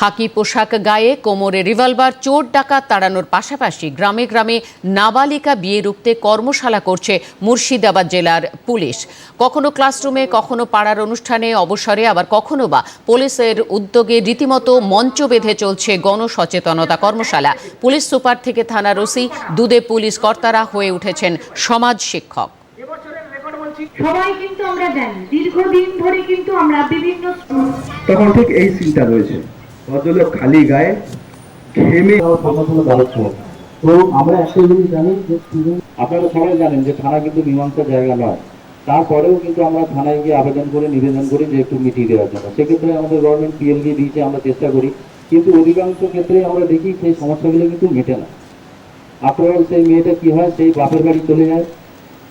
খাকি পোশাক গায়ে কোমরে রিভলভার চোর ডাকাত তাড়ানোর পাশাপাশি গ্রামে গ্রামে নাবালিকা বিয়ে রুখতে কর্মশালা করছে মুর্শিদাবাদ জেলার পুলিশ। কখনো ক্লাসরুমে কখনো পাড়ার অনুষ্ঠানে অবসরে আবার কখনো বা পুলিশের উদ্যোগে রীতিমতো মঞ্চ বেঁধে চলছে গণসচেতনতা কর্মশালা। পুলিশ সুপার থেকে থানার ওসি দুদে পুলিশ কর্তারা হয়ে উঠেছেন সমাজ শিক্ষক। সবাই কিন্তু আমরা জানি দীর্ঘদিন ধরে কিন্তু আমরা বিভিন্ন তখন ঠিক এই সিনটা রয়েছে। ভদ্রলোক খালি গায়ে ঘেমে তো আমরা একটা জিনিস জানি যে আপনারা সবাই জানেন যে থানা কিন্তু মীমাংসার জায়গা নয়। তারপরেও কিন্তু আমরা থানায় গিয়ে আবেদন করে, নিবেদন করি যে একটু মিটিয়ে দেওয়ার জন্য। সেক্ষেত্রে আমাদের গভর্নমেন্ট পিএলডি দিয়েছে, আমরা চেষ্টা করি। কিন্তু অধিকাংশ ক্ষেত্রে আমরা দেখি সেই সমস্যাগুলো কিন্তু মেটে না। অল সেই মেয়েটা কি হয়? সেই বাপের বাড়ি চলে যায়।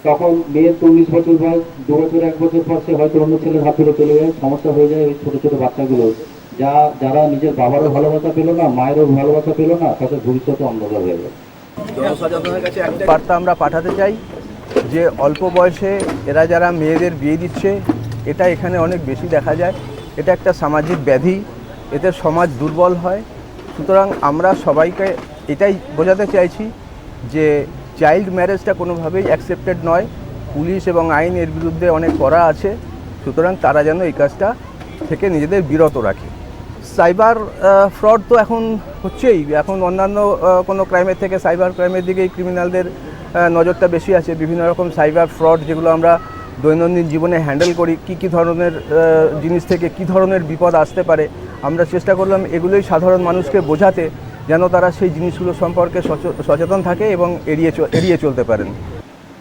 তখন মেয়ের চল্লিশ বছর বয়স, দু বছর, এক বছর পর সে হয়তো অন্য ছেলের হাত ধরে চলে যায়। সমস্যা হয়ে যায় ওই ছোটো ছোটো বাচ্চাগুলো যা যারা নিজের বাবারও ভালোবাসা পেল না মায়েরও ভালোবাসা পেল না তাদের ভবিষ্যতে অন্ধকার হয়ে গেল বার্তা আমরা পাঠাতে চাই যে অল্প বয়সে এরা যারা মেয়েদের বিয়ে দিচ্ছে এটা এখানে অনেক বেশি দেখা যায়। এটা একটা সামাজিক ব্যাধি এতে সমাজ দুর্বল হয়। সুতরাং আমরা সবাইকে এটাই বোঝাতে চাইছি যে চাইল্ড ম্যারেজটা কোনোভাবেই অ্যাকসেপ্টেড নয়। পুলিশ এবং আইন এর বিরুদ্ধে অনেক করা আছে। সুতরাং তারা যেন এই কাজটা থেকে নিজেদের বিরত রাখে। সাইবার ফ্রড তো এখন হচ্ছেই। এখন অন্যান্য কোনো ক্রাইমের থেকে সাইবার ক্রাইমের দিকেই ক্রিমিনালদের নজরটা বেশি আছে। বিভিন্ন রকম সাইবার ফ্রড যেগুলো আমরা দৈনন্দিন জীবনে হ্যান্ডেল করি, কি কি ধরনের জিনিস থেকে কি ধরনের বিপদ আসতে পারে, আমরা চেষ্টা করলাম এগুলোই সাধারণ মানুষকে বোঝাতে যেন তারা সেই জিনিসগুলো সম্পর্কে সচ- সচেতন থাকে এবং এড়িয়ে এড়িয়ে চলতে পারেন।